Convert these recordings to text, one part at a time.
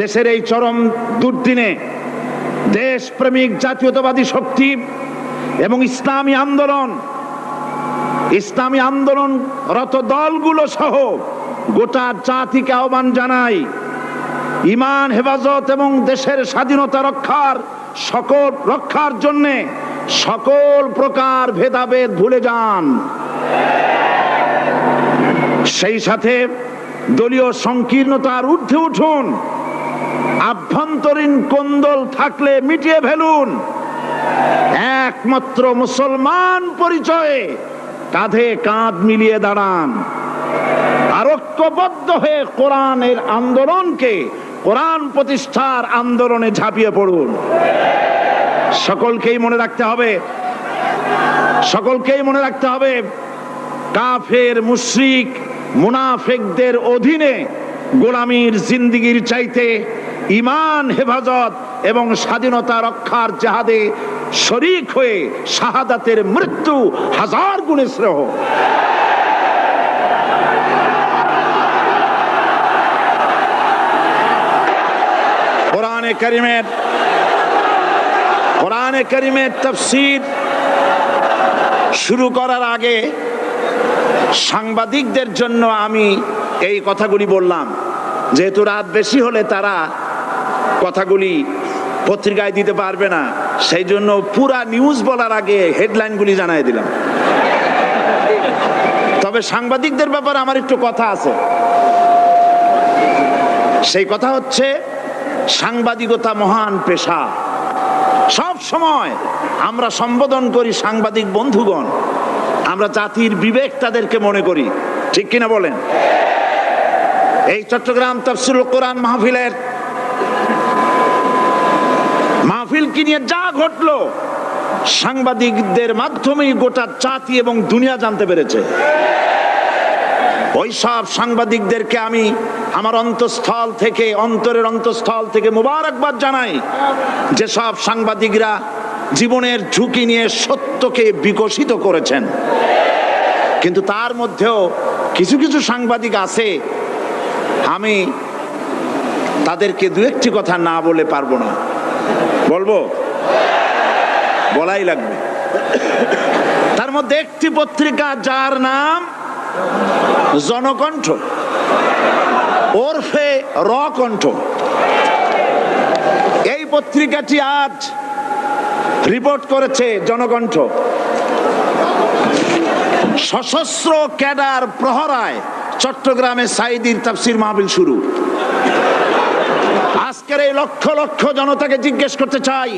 দেশের এই চরম দুর্দিনে দেশপ্রেমিক জাতীয়তাবাদী শক্তি এবং ইসলামী আন্দোলন ইসলামী আন্দোলন রত দলগুলো সহ গোটা জাতিকে আহ্বান জানাই, ইমান, হেফাজত এবং দেশের স্বাধীনতা রক্ষার সকল, রক্ষার জন্যে সকল প্রকার ভেদাভেদ ভুলে যান। সেই সাথে দলীয় সংকীর্ণতার ঊর্ধ্বে উঠুন। আভ্যন্তরীণ কোন্দল থাকলে মিটিয়ে ফেলুন। একমাত্র মুসলমান পরিচয়ে কাঁধে কাঁধ মিলিয়ে দাঁড়ান। আর ঐক্যবদ্ধ হয়ে কোরআনের আন্দোলনকে, কোরআন প্রতিষ্ঠার আন্দোলনে ঝাঁপিয়ে পড়ুন। সকলকেই মনে রাখতে হবে, সকলকেই মনে রাখতে হবে, কাফের, মুশরিক, মুনাফেকদের অধীনে গোলামীর জিন্দিগির চাইতে ইমান, হেফাজত এবং স্বাধীনতা রক্ষার জাহাদে শরিক হয়ে শাহাদাতের মৃত্যু হাজার গুণে শ্রেহ শুরু করার আগে সাংবাদিকদের জন্য আমি এই কথাগুলি বললাম। যেহেতু রাত বেশি হলে তারা কথাগুলি পত্রিকায় দিতে পারবে না। সেই জন্য পুরা নিউজ বলার আগে হেডলাইনগুলি জানাই দিলাম। তবে সাংবাদিকদের ব্যাপারে আমার একটু কথা আছে। সেই কথা হচ্ছে, সাংবাদিকতা মহান পেশা। সব সময় আমরা সম্বোধন করি সাংবাদিক বন্ধুগণ। আমরা জাতির বিবেক তাদেরকে মনে করি। ঠিক কিনা বলেন? এই চট্টগ্রাম তফসিল কোরআন মাহফিলের মাহফিল কি নিয়ে যা ঘটলো? সাংবাদিকদের মাধ্যমেই গোটা জাতি এবং দুনিয়া জানতে পেরেছে। ওই সব সাংবাদিকদেরকে আমি আমার অন্তঃস্থল থেকে, অন্তরের অন্তঃস্থল থেকে মুবারকবাদ জানাই যে সব সাংবাদিকরা জীবনের ঝুঁকি নিয়ে সত্যকে বিকশিত করেছেন। কিন্তু তার মধ্যেও কিছু কিছু সাংবাদিক আছে, আমি তাদেরকে দু একটি কথা না বলে পারব না। বলব? বলাই লাগবে। তার মধ্যে একটি পত্রিকা যার নাম জনকণ্ঠ। ওরফে র কণ্ঠ এই পত্রিকাটি আজ রিপোর্ট করেছে জনকণ্ঠ। সশস্ত্র ক্যাডার প্রহরায় চট্টগ্রামে সাইদির তাফসির মাহবিল শুরু। আজকের এই লক্ষ লক্ষ জনতাকে জিজ্ঞেস করতে চাই।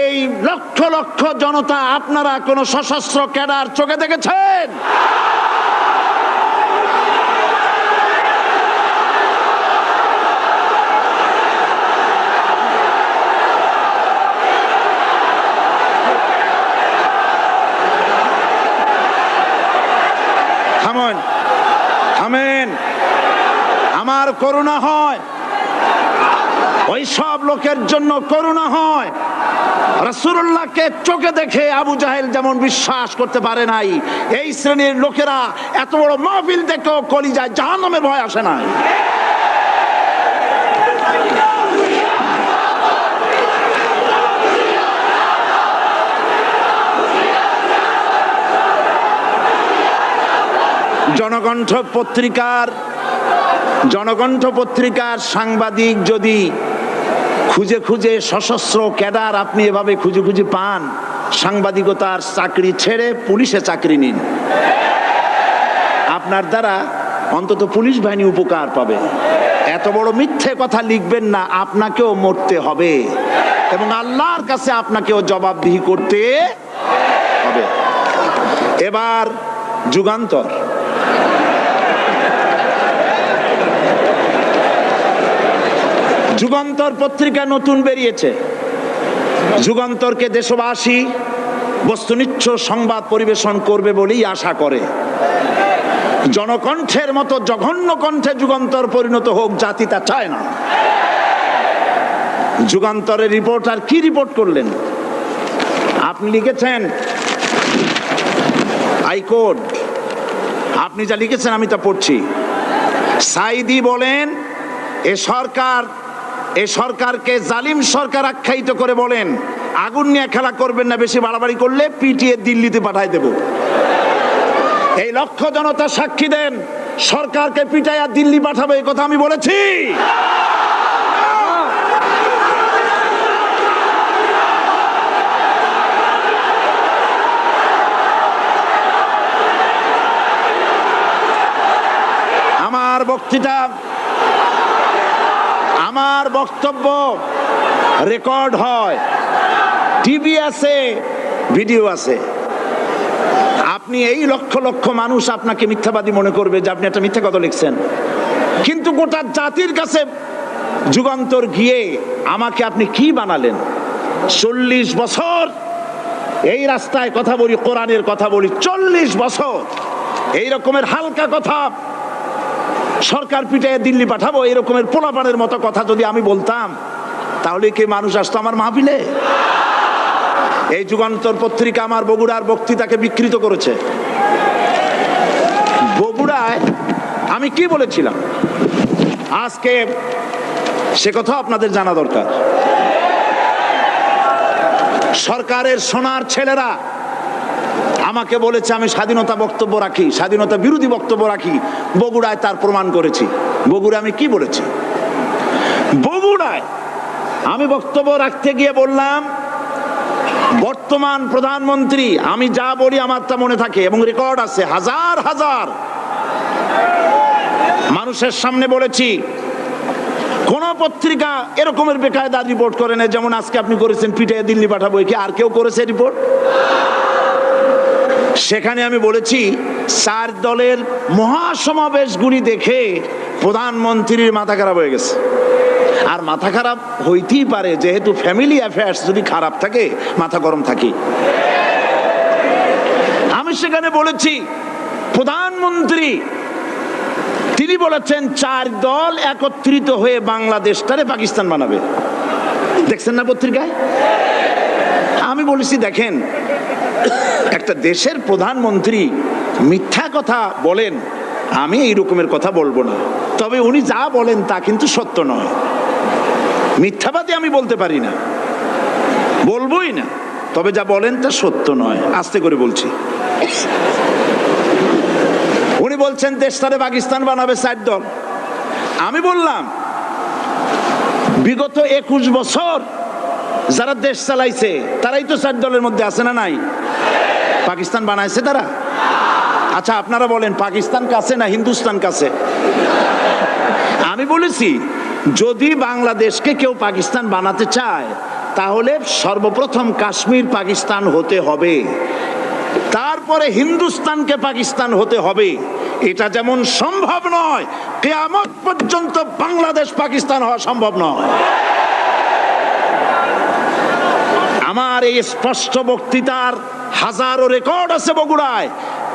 এই লক্ষ লক্ষ জনতা আপনারা কোন সশস্ত্র ক্যাডার চোখে দেখেছেন? থামেন। আমার করুণা হয়। ওই সব লোকের জন্য করুণা হয়। রসুল্লাহকে চোখে দেখে আবু জাহেল যেমন বিশ্বাস করতে পারে নাই, এই শ্রেণির লোকেরা এত বড় মাহফিল কলি যায় জাহান্নামের ভয় আসে না জনকণ্ঠ পত্রিকার জনকণ্ঠ পত্রিকার সাংবাদিক যদি খুঁজে খুঁজে সশস্ত্র ক্যাডার, আপনি এভাবে খুঁজে খুঁজে পান। সাংবাদিকতার চাকরি ছেড়ে পুলিশে চাকরি নিন। আপনার দ্বারা অন্তত পুলিশ বাহিনী উপকার পাবে। এত বড় মিথ্যে কথা লিখবেন না, আপনাকেও মরতে হবে। এবং আল্লাহর কাছে আপনাকেও জবাবদিহি করতে হবে। এবার যুগান্তর। যুগান্তর পত্রিকা নতুন বেরিয়েছে। যুগান্তরকে দেশবাসী বস্তুনিচ্ছ সংবাদ পরিবেশন করবে বলেই আশা করে। জনকণ্ঠের মতো জঘন্য কণ্ঠে যুগান্তর পরিণত হোক জাতি তা চায় না। যুগান্তরের রিপোর্টার কি রিপোর্ট করলেন? আপনি লিখেছেন হাইকোর্ট আপনি যা লিখেছেন আমি তা পড়ছি। সাইদি বলেন, এ সরকার এ সরকারকে জালিম সরকার আখ্যায়িত করে বলেন, আগুন নিয়ে খেলা করবেন না, বেশি বাড়াবাড়ি করলে পিটিয়ে দিল্লিতে পাঠাই দেব। এই লক্ষ জনতা সাক্ষী দেন, সরকারকে পিটাইয়া দিল্লি পাঠাবে এই কথা আমি বলেছি। আমার বক্তৃতা বক্তব্য রেকর্ড হয়। টিভি আছে, ভিডিও আছে। আপনি এই লক্ষ লক্ষ মানুষ আপনাকে মিথ্যাবাদী মনে করবে যে আপনি একটা মিথ্যা কথা লিখছেন। কিন্তু গোটা জাতির কাছে যুগান্তর গিয়ে আমাকে আপনি কি বানালেন? চল্লিশ বছর এই রাস্তায় কথা বলি, কোরআনের কথা বলি, চল্লিশ বছর। এই রকমের হালকা কথা সরকার পিটায় দিল্লি পাঠাবো, এরকমের পোলাপানের মতো কথা যদি আমি বলতাম, তাহলে কি মানুষ আসতো আমার মাহফিলে? এই যুগান্তর পত্রিকা আমার বগুড়ার বক্তৃতাকে বিকৃত করেছে। বগুড়ায় আমি কি বলেছিলাম? আজকে সে কথা আপনাদের জানা দরকার। সরকারের সোনার ছেলেরা আমাকে বলেছে, আমি স্বাধীনতা বক্তব্য রাখি, স্বাধীনতা বিরোধী বক্তব্য রাখি। বগুড়ায় তার প্রমাণ করেছি। বগুড়ায় আমি কি বলেছি? বগুড়ায় আমি বক্তব্য রাখতে গিয়ে বললাম, বর্তমান প্রধানমন্ত্রী, আমি যা বলি আমার তা মনে থাকে এবং রেকর্ড আছে, হাজার হাজার। মানুষের সামনে বলেছি, কোন পত্রিকা এরকমের বেকায়দা রিপোর্ট করে না যেমন আজকে আপনি করেছেন পিঠে দিল্লি পাঠাবো কি আর কেউ করেছে রিপোর্ট? সেখানে আমি বলেছি চার দলের মহাসমাবেশগুলি দেখে প্রধানমন্ত্রীর মাথা খারাপ হয়ে গেছে। আর মাথা খারাপ হইতেই পারে, যেহেতু ফ্যামিলি অ্যাফেয়ার্স যদি খারাপ থাকে, মাথা গরম থাকে আমি সেখানে বলেছি, প্রধানমন্ত্রী, তিনি বলেছেন, চার দল একত্রিত হয়ে বাংলাদেশটারে পাকিস্তান বানাবে। দেখছেন না পত্রিকায়? আমি বলেছি, দেখেন একটা দেশের প্রধানমন্ত্রী মিথ্যা কথা বলেন, আমি এই রকমের কথা বলব না। তবে উনি যা বলেন তা কিন্তু সত্য নয়। মিথ্যাবাদী আমি বলতে পারি না। বলবোই না। তবে যা বলেন তা সত্য নয়। আস্তে করে বলছি। উনি বলছেন দেশটারে পাকিস্তান বানাবে চার দল। আমি বললাম, বিগত একুশ বছর যারা দেশ চালাইছে, তারাই তো চার দলের মধ্যে আছে না নাই? পাকিস্তান বানাইছে তারা? আচ্ছা আপনারা বলেন, পাকিস্তান কাছে না হিন্দুস্তান কাছে? আমি বলেছি, যদি বাংলাদেশকে কেউ পাকিস্তান বানাতে চায়, তাহলে সর্বপ্রথম কাশ্মীর পাকিস্তান হতে হবে। তারপরে হিন্দুস্তানকে পাকিস্তান হতে হবে। এটা যেমন সম্ভব নয়, কেয়ামত পর্যন্ত বাংলাদেশ পাকিস্তান হওয়া সম্ভব নয়। আমার এই স্পষ্ট বক্তৃতার হাজারো রেকর্ড আছে বগুড়ায়।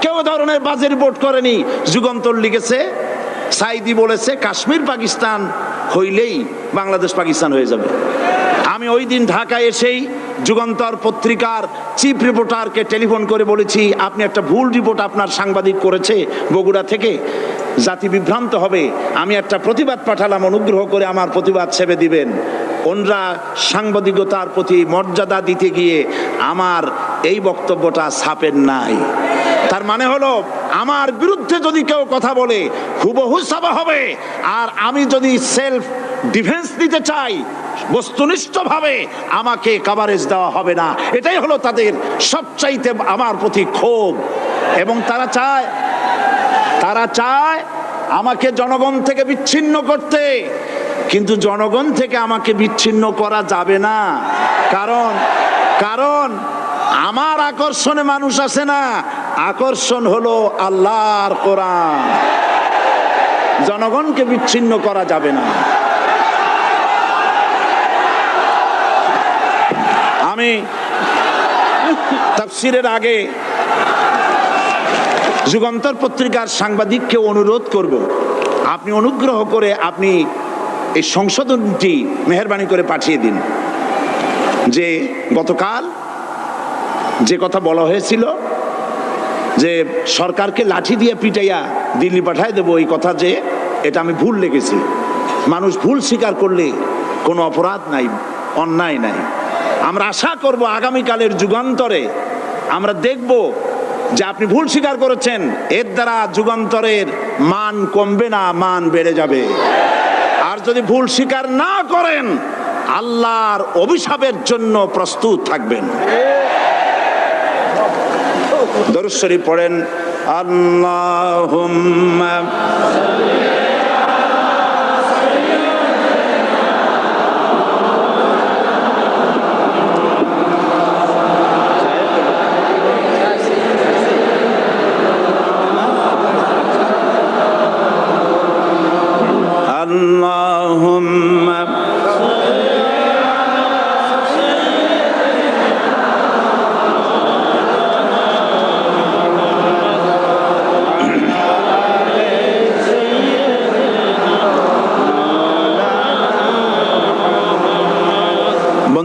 কেউ ধরনের বাজে রিপোর্ট করেনি। যুগান্তর লিখেছে, সাইদি বলেছে, কাশ্মীর, পাকিস্তান হইলেই বাংলাদেশ পাকিস্তান হয়ে যাবে। আমি ওই দিন ঢাকায় এসেই যুগান্তর পত্রিকার চিফ রিপোর্টারকে টেলিফোন করে বলেছি, আপনি একটা ভুল রিপোর্ট আপনার সাংবাদিক করেছে বগুড়া থেকে। জাতি বিভ্রান্ত হবে। আমি একটা প্রতিবাদ পাঠালাম, অনুগ্রহ করে আমার প্রতিবাদ সেবে দিবেন। ওনরা সাংবাদিকতার প্রতি মর্যাদা দিতে গিয়ে আমার এই বক্তব্যটা ছাপেন নাই। তার মানে হলো, আমার বিরুদ্ধে যদি কেউ কথা বলে, হুবহু সাবা হবে। আর আমি যদি সেলফ ডিফেন্স দিতে চাই, বস্তুনিষ্ঠভাবে আমাকে কাভারেজ দেওয়া হবে না। এটাই হলো তাদের সবচাইতে আমার প্রতি ক্ষোভ। এবং তারা চায় তারা চায় আমাকে জনগণ থেকে বিচ্ছিন্ন করতে। কিন্তু জনগণ থেকে আমাকে বিচ্ছিন্ন করা যাবে না। কারণ কারণ আমার আকর্ষণে মানুষ আসে না, আকর্ষণ হলো আল্লাহর কোরআন। জনগণকে বিচ্ছিন্ন করা যাবে না। আমি তাফসিরের আগে যুগান্তর পত্রিকার সাংবাদিককে অনুরোধ করব। আপনি অনুগ্রহ করে আপনি এই সংশোধনটি মেহরবানি করে পাঠিয়ে দিন। যে গতকাল যে কথা বলা হয়েছিল যে সরকারকে লাঠি দিয়ে পিটাইয়া দিল্লি পাঠায় দেবো, এই কথা যে এটা আমি ভুল লেগেছি মানুষ ভুল স্বীকার করলে কোনো অপরাধ নাই, অন্যায় নাই। আমরা আশা করব আগামীকালের যুগান্তরে আমরা দেখব যে আপনি ভুল স্বীকার করেছেন, এর দ্বারা যুগান্তরের মান কমবে না, মান বেড়ে যাবে। আর যদি ভুল স্বীকার না করেন আল্লাহর অভিশাপের জন্য প্রস্তুত থাকবেন। দরুশ্বরী পড়েন আল্লাহুম্মা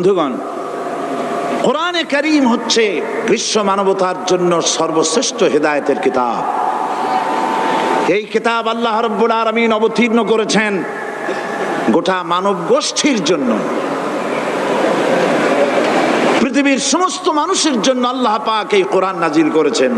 বন্ধুগণ, কোরআনে করিম হচ্ছে বিশ্ব মানবতার জন্য সর্বশ্রেষ্ঠ হেদায়েতের কিতাব। এই কিতাব আল্লাহ রব্বুল আলমিন অবতীর্ণ করেছেন গোটা মানব গোষ্ঠীর জন্য। পৃথিবীর সমস্ত মানুষের জন্য আল্লাহ পাক এই কোরআন নাজিল করেছেন।